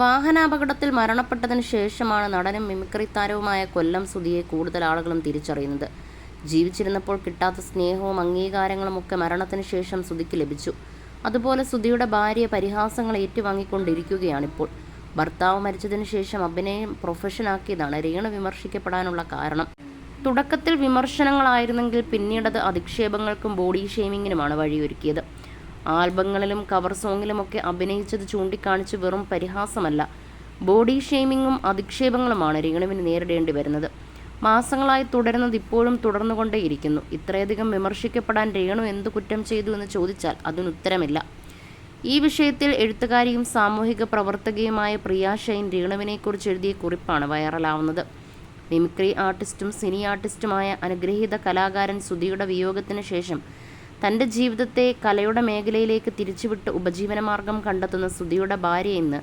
വാഹനാപകടത്തിൽ മരണപ്പെട്ടതിന് ശേഷമാണ് നടനും മിമിക്രി താരവുമായ കൊല്ലം സുധിയെ കൂടുതൽ ആളുകളും തിരിച്ചറിയുന്നത്. ജീവിച്ചിരുന്നപ്പോൾ കിട്ടാത്ത സ്നേഹവും അംഗീകാരങ്ങളും ഒക്കെ മരണത്തിന് ശേഷം സുധിക്ക് ലഭിച്ചു. അതുപോലെ സുധിയുടെ ഭാര്യ പരിഹാസങ്ങൾ ഏറ്റുവാങ്ങിക്കൊണ്ടിരിക്കുകയാണിപ്പോൾ. ഭർത്താവ് മരിച്ചതിന് ശേഷം അഭിനയം പ്രൊഫഷനാക്കിയതാണ് രേണു വിമർശിക്കപ്പെടാനുള്ള കാരണം. തുടക്കത്തിൽ വിമർശനങ്ങളായിരുന്നെങ്കിൽ പിന്നീടത് അധിക്ഷേപങ്ങൾക്കും ബോഡി ഷെയ്മിങ്ങിനുമാണ് വഴിയൊരുക്കിയത്. ആൽബങ്ങളിലും കവർ സോങ്ങിലുമൊക്കെ അഭിനയിച്ചത് ചൂണ്ടിക്കാണിച്ച് വെറും പരിഹാസമല്ല. ബോഡി ഷെയ്മിങ്ങും അധിക്ഷേപങ്ങളുമാണ് രേണുവിന് നേരിടേണ്ടി വരുന്നത്. മാസങ്ങളായി തുടരുന്നത് ഇപ്പോഴും തുടർന്നുകൊണ്ടേയിരിക്കുന്നു ഇത്രയധികം വിമർശിക്കപ്പെടാൻ രേണു എന്തു കുറ്റം ചെയ്തു എന്ന് ചോദിച്ചാൽ അതിനുത്തരമില്ല. ഈ വിഷയത്തിൽ എഴുത്തുകാരിയും സാമൂഹിക പ്രവർത്തകയുമായ പ്രിയ ഷൈൻ രേണുവിനെക്കുറിച്ച് എഴുതിയ കുറിപ്പാണ് വൈറലാവുന്നത്. മിമിക്രി ആർട്ടിസ്റ്റും സിനി ആർട്ടിസ്റ്റുമായ അനുഗ്രഹീത കലാകാരൻ സുധിയുടെ വിയോഗത്തിന് ശേഷം തന്റെ ജീവിതത്തെ കലയുടെ മേഖലയിലേക്ക് തിരിച്ചുവിട്ട് ഉപജീവനമാർഗം കണ്ടെത്തുന്ന സുധിയുടെ ഭാര്യ ഇന്ന്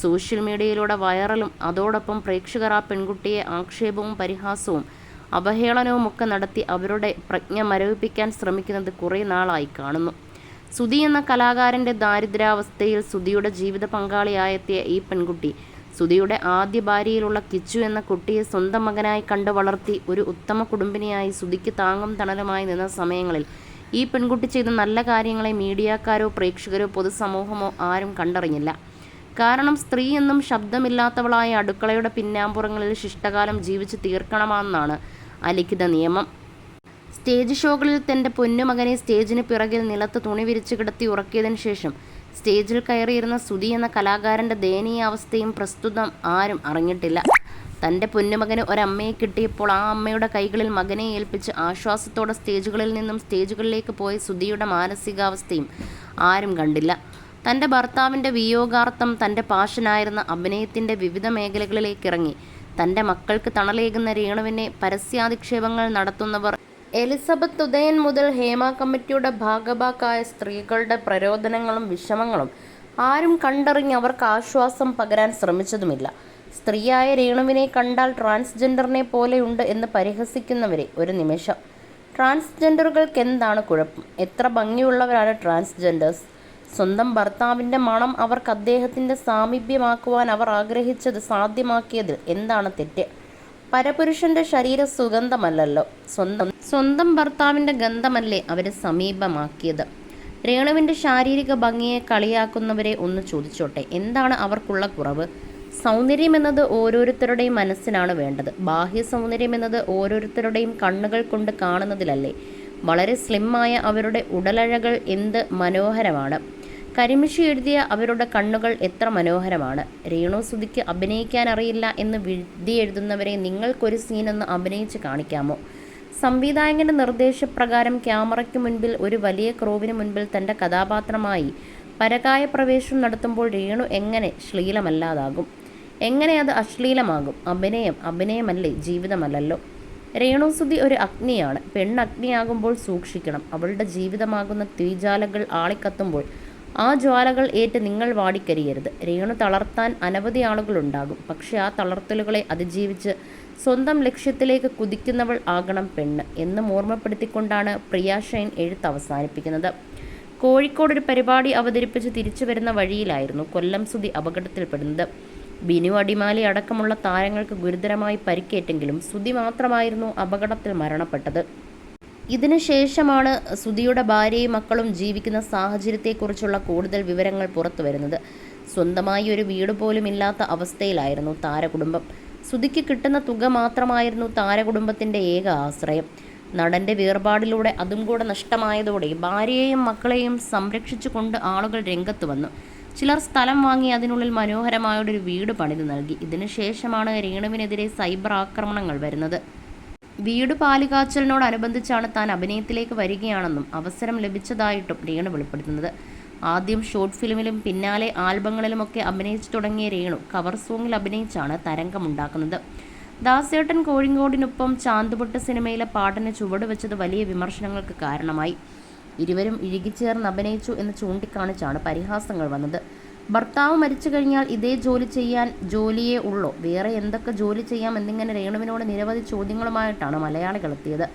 സോഷ്യൽ മീഡിയയിലൂടെ വൈറലും അതോടൊപ്പം പ്രേക്ഷകർ ആ പെൺകുട്ടിയെ ആക്ഷേപവും പരിഹാസവും അവഹേളനവും ഒക്കെ നടത്തി അവരുടെ പ്രജ്ഞ മരവിപ്പിക്കാൻ ശ്രമിക്കുന്നത് കുറേ നാളായി കാണുന്നു. സുധി എന്ന കലാകാരന്റെ ദാരിദ്ര്യാവസ്ഥയിൽ സുധിയുടെ ജീവിത പങ്കാളിയായെത്തിയ ഈ പെൺകുട്ടി സുധിയുടെ ആദ്യ ഭാര്യയിലുള്ള കിച്ചു എന്ന കുട്ടിയെ സ്വന്തം മകനായി കണ്ടു വളർത്തി ഒരു ഉത്തമ കുടുംബിനിയായി സുധിക്ക് താങ്ങും തണലുമായി നിന്ന സമയങ്ങളിൽ ഈ പെൺകുട്ടി ചെയ്ത നല്ല കാര്യങ്ങളെ മീഡിയക്കാരോ പ്രേക്ഷകരോ പൊതുസമൂഹമോ ആരും കണ്ടറിഞ്ഞില്ല. കാരണം സ്ത്രീ എന്നും ശബ്ദമില്ലാത്തവളായ അടുക്കളയുടെ പിന്നാമ്പുറങ്ങളിൽ ശിഷ്ടകാലം ജീവിച്ച് തീർക്കണമെന്നാണ് അലിഖിത നിയമം. സ്റ്റേജ് ഷോകളിൽ തന്റെ പൊന്നുമകനെ സ്റ്റേജിന് പിറകിൽ നിലത്ത് തുണി വിരിച്ചു കിടത്തി ഉറക്കിയതിന് ശേഷം സ്റ്റേജിൽ കയറിയിരുന്ന സുധി എന്ന കലാകാരന്റെ ദയനീയാവസ്ഥയും പ്രസ്തുതം ആരും അറിഞ്ഞിട്ടില്ല. തന്റെ പൊന്നുമകന് ഒരമ്മയെ കിട്ടിയപ്പോൾ ആ അമ്മയുടെ കൈകളിൽ മകനെ ഏൽപ്പിച്ച് ആശ്വാസത്തോടെ സ്റ്റേജുകളിൽ നിന്നും സ്റ്റേജുകളിലേക്ക് പോയ സുധിയുടെ മാനസികാവസ്ഥയും ആരും കണ്ടില്ല. തന്റെ ഭർത്താവിന്റെ വിയോഗാർത്ഥം തന്റെ പാഷനായിരുന്ന അഭിനയത്തിന്റെ വിവിധ മേഖലകളിലേക്ക് ഇറങ്ങി. തന്റെ മക്കൾക്ക് തണലേകുന്ന രേണുവിനെ പരസ്യാധിക്ഷേപങ്ങൾ നടത്തുന്നവർ എലിസബത്ത് ഉദയൻ മുതൽ ഹേമ കമ്മിറ്റിയുടെ ഭാഗഭാക്കായ സ്ത്രീകളുടെ പ്രരോദനങ്ങളും വിഷമങ്ങളും ആരും കണ്ടറിഞ്ഞ് അവർക്ക് ആശ്വാസം പകരാൻ ശ്രമിച്ചതുമില്ല. സ്ത്രീയായ രേണുവിനെ കണ്ടാൽ ട്രാൻസ്ജെൻഡറിനെ പോലെയുണ്ട് എന്ന് പരിഹസിക്കുന്നവരെ ഒരു നിമിഷം. ട്രാൻസ്ജെൻഡറുകൾക്ക് എന്താണ് കുഴപ്പം? എത്ര ഭംഗിയുള്ളവരാണ് ട്രാൻസ്ജെൻഡേഴ്സ്? സ്വന്തം ഭർത്താവിന്റെ മണം അവർക്ക് അദ്ദേഹത്തിന്റെ സാമീപ്യമാക്കുവാൻ അവർ ആഗ്രഹിച്ചത് സാധ്യമാക്കിയതിൽ എന്താണ് തെറ്റ്? പരപുരുഷന്റെ ശരീര സുഗന്ധമല്ലല്ലോ. സ്വന്തം സ്വന്തം ഭർത്താവിന്റെ ഗന്ധമല്ലേ അവരെ സമീപമാക്കിയത്? രേണുവിന്റെ ശാരീരിക ഭംഗിയെ കളിയാക്കുന്നവരെ ഒന്ന് ചോദിച്ചോട്ടെ. എന്താണ് അവർക്കുള്ള കുറവ്? സൗന്ദര്യം എന്നത് ഓരോരുത്തരുടെയും മനസ്സിനാണ് വേണ്ടത്. ബാഹ്യ സൗന്ദര്യം എന്നത് ഓരോരുത്തരുടെയും കണ്ണുകൾ കൊണ്ട് കാണുന്നതിലല്ലേ. വളരെ സ്ലിമ്മായ അവരുടെ ഉടലഴകൾ എന്ത് മനോഹരമാണ്. കരിമിഷി എഴുതിയ അവരുടെ കണ്ണുകൾ എത്ര മനോഹരമാണ്. രേണു സുധിക്ക് അഭിനയിക്കാൻ അറിയില്ല എന്ന് വിധി എഴുതുന്നവരെ നിങ്ങൾക്കൊരു സീനൊന്ന് അഭിനയിച്ച് കാണിക്കാമോ? സംവിധായകന്റെ നിർദ്ദേശപ്രകാരം ക്യാമറയ്ക്ക് മുൻപിൽ ഒരു വലിയ ക്രോവിന് മുൻപിൽ തന്റെ കഥാപാത്രമായി പരകായ പ്രവേശനം നടത്തുമ്പോൾ രേണു എങ്ങനെ ശ്ലീലമല്ലാതാകും? എങ്ങനെ അത് അശ്ലീലമാകും? അഭിനയം അഭിനയമല്ലേ ജീവിതമല്ലല്ലോ? രേണുസുതി ഒരു അഗ്നിയാണ്. പെണ്ണഗ്നിയാകുമ്പോൾ സൂക്ഷിക്കണം. അവളുടെ ജീവിതമാകുന്ന തീജാലകൾ ആളിക്കത്തുമ്പോൾ ആ ജ്വാലകൾ ഏറ്റ് നിങ്ങൾ വാടിക്കരിയരുത്. രേണു തളർത്താൻ അനവധി ആളുകളുണ്ടാകും. പക്ഷെ ആ തളർത്തലുകളെ അതിജീവിച്ച് സ്വന്തം ലക്ഷ്യത്തിലേക്ക് കുതിക്കുന്നവൾ ആകണം പെണ്ണ് എന്നും ഓർമ്മപ്പെടുത്തിക്കൊണ്ടാണ് പ്രിയ ഷൈൻ എഴുത്ത് അവസാനിപ്പിക്കുന്നത്. കോഴിക്കോട് ഒരു പരിപാടി അവതരിപ്പിച്ച് തിരിച്ചു വരുന്ന വഴിയിലായിരുന്നു കൊല്ലം സുതി അപകടത്തിൽപ്പെടുന്നത്. ബിനു അടിമാലി അടക്കമുള്ള താരങ്ങൾക്ക് ഗുരുതരമായി പരിക്കേറ്റെങ്കിലും സുധി മാത്രമായിരുന്നു അപകടത്തിൽ മരണപ്പെട്ടത്. ഇതിനുശേഷമാണ് സുധിയുടെ ഭാര്യയും മക്കളും ജീവിക്കുന്ന സാഹചര്യത്തെക്കുറിച്ചുള്ള കൂടുതൽ വിവരങ്ങൾ പുറത്തു വരുന്നത് സ്വന്തമായി ഒരു വീട് പോലും ഇല്ലാത്ത അവസ്ഥയിലായിരുന്നു താരകുടുംബം. സുധിക്ക് കിട്ടുന്ന തുക മാത്രമായിരുന്നു താരകുടുംബത്തിന്റെ ഏക ആശ്രയം. നടന്റെ വേർപാടിലൂടെ അതും കൂടെ നഷ്ടമായതോടെ ഭാര്യയെയും മക്കളെയും സംരക്ഷിച്ചുകൊണ്ട് ആളുകൾ രംഗത്ത് വന്നു. ചിലർ സ്ഥലം വാങ്ങി അതിനുള്ളിൽ മനോഹരമായൊരു വീട് പണിത് നൽകി. ഇതിനുശേഷമാണ് രേണുവിനെതിരെ സൈബർ ആക്രമണങ്ങൾ വരുന്നത്. വീട് പാലുകാച്ചലിനോടനുബന്ധിച്ചാണ് താൻ അഭിനയത്തിലേക്ക് വരികയാണെന്നും അവസരം ലഭിച്ചതായിട്ടും രേണു വെളിപ്പെടുത്തുന്നത്. ആദ്യം ഷോർട്ട് ഫിലിമിലും പിന്നാലെ ആൽബങ്ങളിലുമൊക്കെ അഭിനയിച്ചു തുടങ്ങിയ രേണു കവർ സോങ്ങിൽ അഭിനയിച്ചാണ് തരംഗമുണ്ടാക്കുന്നത്. ദാസേട്ടൻ കോഴിക്കോടിനൊപ്പം ചാന്തുപൊട്ട് സിനിമയിലെ പാട്ടിന് ചുവട് വെച്ചത് വലിയ വിമർശനങ്ങൾക്ക് കാരണമായി. ഇരുവരും ഇഴുകിച്ചേർന്ന് അഭിനയിച്ചു എന്ന് ചൂണ്ടിക്കാണിച്ചാണ് പരിഹാസങ്ങൾ വന്നത് ഭർത്താവ് മരിച്ചു കഴിഞ്ഞാൽ ഇതേ ജോലി ചെയ്യാൻ ജോലിയേ ഉള്ളൂ വേറെ എന്തൊക്കെ ജോലി ചെയ്യാം എന്നിങ്ങനെ രേണുവിനോട് നിരവധി ചോദ്യങ്ങളുമായിട്ടാണ് മലയാളികൾ എത്തിയത്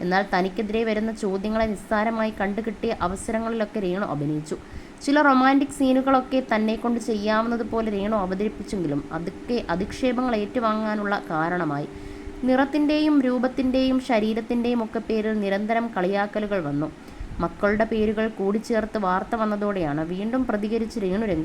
എന്നാൽ തനിക്കെതിരെ വരുന്ന ചോദ്യങ്ങളെ നിസ്സാരമായി കണ്ടു കണ്ടുകിട്ടിയ അവസരങ്ങളിലൊക്കെ രേണു അഭിനയിച്ചു ചില റൊമാന്റിക് സീനുകളൊക്കെ തന്നെ കൊണ്ട് ചെയ്യാവുന്നതുപോലെ രേണു അവതരിപ്പിച്ചെങ്കിലും അതൊക്കെ അധിക്ഷേപങ്ങൾ ഏറ്റുവാങ്ങാനുള്ള കാരണമായി. നിറത്തിന്റെയും രൂപത്തിന്റെയും ശരീരത്തിന്റെയും ഒക്കെ പേരിൽ നിരന്തരം കളിയാക്കലുകൾ വന്നു. മക്കളുടെ പേരുകൾ കൂടിച്ചേർത്ത് വാർത്ത വന്നതോടെയാണ് വീണ്ടും പ്രതികരിച്ച് രേണു രംഗത്ത്